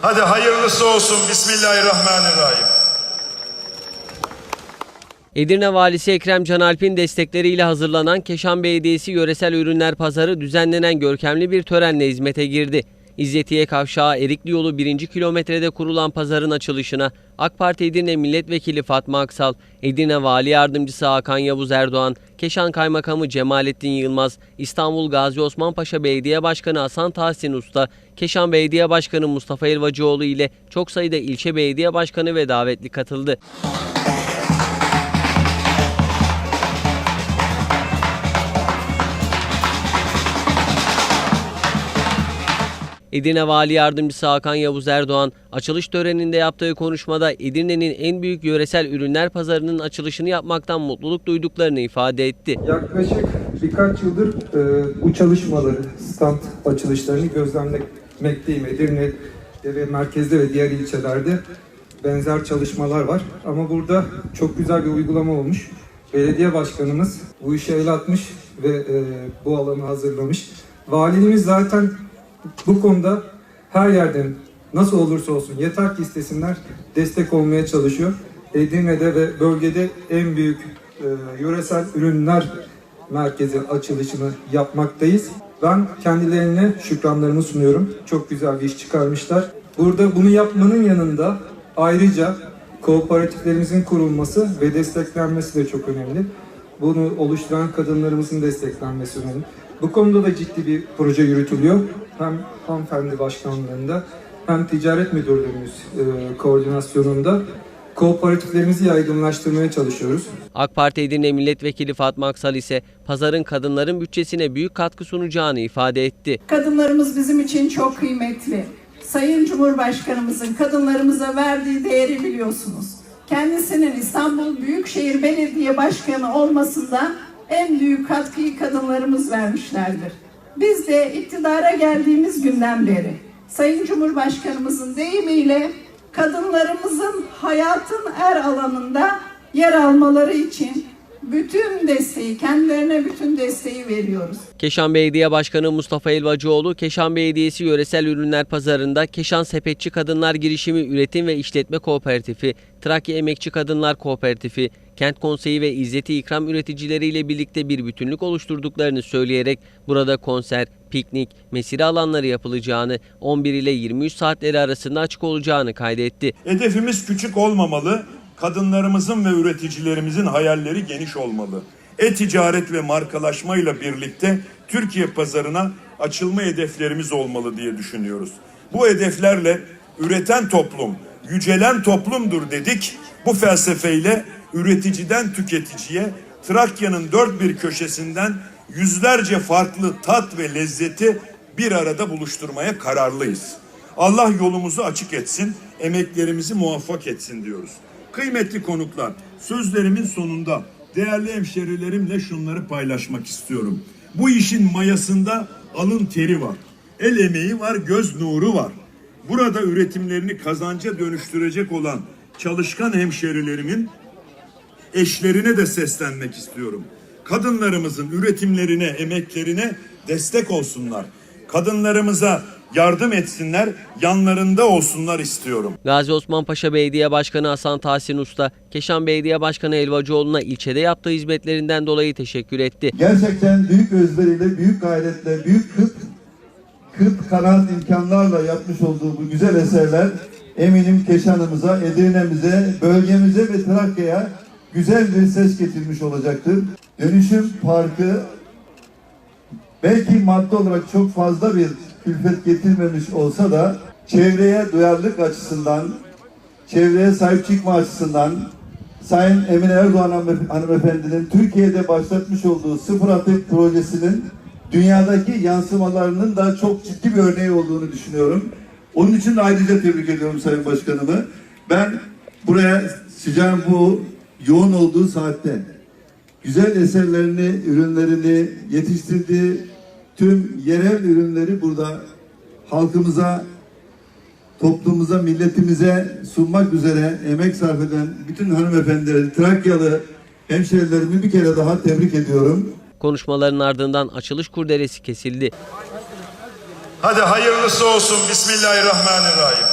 Hadi hayırlısı olsun. Bismillahirrahmanirrahim. Edirne Valisi Ekrem Canalp'in destekleriyle hazırlanan Keşan Belediyesi Yöresel Ürünler Pazarı düzenlenen görkemli bir törenle hizmete girdi. İzzetiye Kavşağı Erikli Yolu 1. kilometrede kurulan pazarın açılışına AK Parti Edirne Milletvekili Fatma Aksal, Edirne Vali Yardımcısı Hakan Yavuz Erdoğan, Keşan Kaymakamı Cemalettin Yılmaz, İstanbul Gazi Osman Paşa Belediye Başkanı Hasan Tahsin Usta, Keşan Belediye Başkanı Mustafa Elvacıoğlu ile çok sayıda ilçe belediye başkanı ve davetli katıldı. Edirne Vali Yardımcısı Hakan Yavuz Erdoğan, açılış töreninde yaptığı konuşmada Edirne'nin en büyük yöresel ürünler pazarının açılışını yapmaktan mutluluk duyduklarını ifade etti. Yaklaşık birkaç yıldır e, bu çalışmaları, stand açılışlarını gözlemlemekteyim. Edirne ve merkezde ve diğer ilçelerde benzer çalışmalar var. Ama burada çok güzel bir uygulama olmuş. Belediye başkanımız bu işe el atmış ve e, bu alanı hazırlamış. Valiliğimiz zaten bu konuda her yerden nasıl olursa olsun yeter ki istesinler destek olmaya çalışıyor. Edirne'de ve bölgede en büyük e, yöresel ürünler merkezi açılışını yapmaktayız. Ben kendilerine şükranlarımı sunuyorum. Çok güzel bir iş çıkarmışlar. Burada bunu yapmanın yanında ayrıca kooperatiflerimizin kurulması ve desteklenmesi de çok önemli. Bunu oluşturan kadınlarımızın desteklenmesi önemli. Bu konuda da ciddi bir proje yürütülüyor. Hem hanımefendi başkanlığında hem ticaret müdürlüğümüz e, koordinasyonunda kooperatiflerimizi yaygınlaştırmaya çalışıyoruz. AK Parti Edirne Milletvekili Fatma Aksal ise pazarın kadınların bütçesine büyük katkı sunacağını ifade etti. Kadınlarımız bizim için çok kıymetli. Sayın Cumhurbaşkanımızın kadınlarımıza verdiği değeri biliyorsunuz. Kendisinin İstanbul Büyükşehir Belediye Başkanı olmasında en büyük katkıyı kadınlarımız vermişlerdir. Biz de iktidara geldiğimiz günden beri Sayın Cumhurbaşkanımızın deyimiyle kadınlarımızın hayatın er alanında yer almaları için bütün desteği, kendilerine bütün desteği veriyoruz. Keşan Belediye Başkanı Mustafa Elvacıoğlu, Keşan Belediyesi Yöresel Ürünler Pazarı'nda Keşan Sepetçi Kadınlar Girişimi Üretim ve İşletme Kooperatifi, Trakya Emekçi Kadınlar Kooperatifi, Kent Konseyi ve İzzeti İkram üreticileriyle birlikte bir bütünlük oluşturduklarını söyleyerek burada konser, piknik, mesire alanları yapılacağını, 11 ile 23 saatleri arasında açık olacağını kaydetti. Hedefimiz küçük olmamalı. Kadınlarımızın ve üreticilerimizin hayalleri geniş olmalı. E-ticaret ve markalaşmayla birlikte Türkiye pazarına açılma hedeflerimiz olmalı diye düşünüyoruz. Bu hedeflerle üreten toplum, yücelen toplumdur dedik. Bu felsefeyle üreticiden tüketiciye Trakya'nın dört bir köşesinden yüzlerce farklı tat ve lezzeti bir arada buluşturmaya kararlıyız. Allah yolumuzu açık etsin, emeklerimizi muvaffak etsin diyoruz. Kıymetli konuklar, sözlerimin sonunda değerli hemşerilerimle şunları paylaşmak istiyorum. Bu işin mayasında alın teri var, el emeği var, göz nuru var. Burada üretimlerini kazanca dönüştürecek olan çalışkan hemşerilerimin eşlerine de seslenmek istiyorum. Kadınlarımızın üretimlerine, emeklerine destek olsunlar. Kadınlarımıza yardım etsinler, yanlarında olsunlar istiyorum. Gazi Osman Paşa Belediye Başkanı Hasan Tahsin Usta, Keşan Belediye Başkanı Elvacıoğlu'na ilçede yaptığı hizmetlerinden dolayı teşekkür etti. Gerçekten büyük özveriyle, büyük gayretle, büyük kıt, kıt kanaat imkanlarla yapmış olduğu bu güzel eserler eminim Keşan'ımıza, Edirne'mize, bölgemize ve Trakya'ya güzel bir ses getirmiş olacaktır. Dönüşüm Parkı belki madde olarak çok fazla bir külfet getirmemiş olsa da çevreye duyarlılık açısından, çevreye sahip çıkma açısından Sayın Emine Erdoğan hanıme- hanımefendinin Türkiye'de başlatmış olduğu sıfır atık projesinin dünyadaki yansımalarının da çok ciddi bir örneği olduğunu düşünüyorum. Onun için de ayrıca tebrik ediyorum Sayın Başkanımı. Ben buraya sıcağın bu yoğun olduğu saatte güzel eserlerini, ürünlerini yetiştirdiği tüm yerel ürünleri burada halkımıza, toplumumuza, milletimize sunmak üzere emek sarf eden bütün hanımefendileri, Trakyalı hemşerilerimi bir kere daha tebrik ediyorum. Konuşmaların ardından açılış kurdelesi kesildi. Hadi hayırlısı olsun. Bismillahirrahmanirrahim.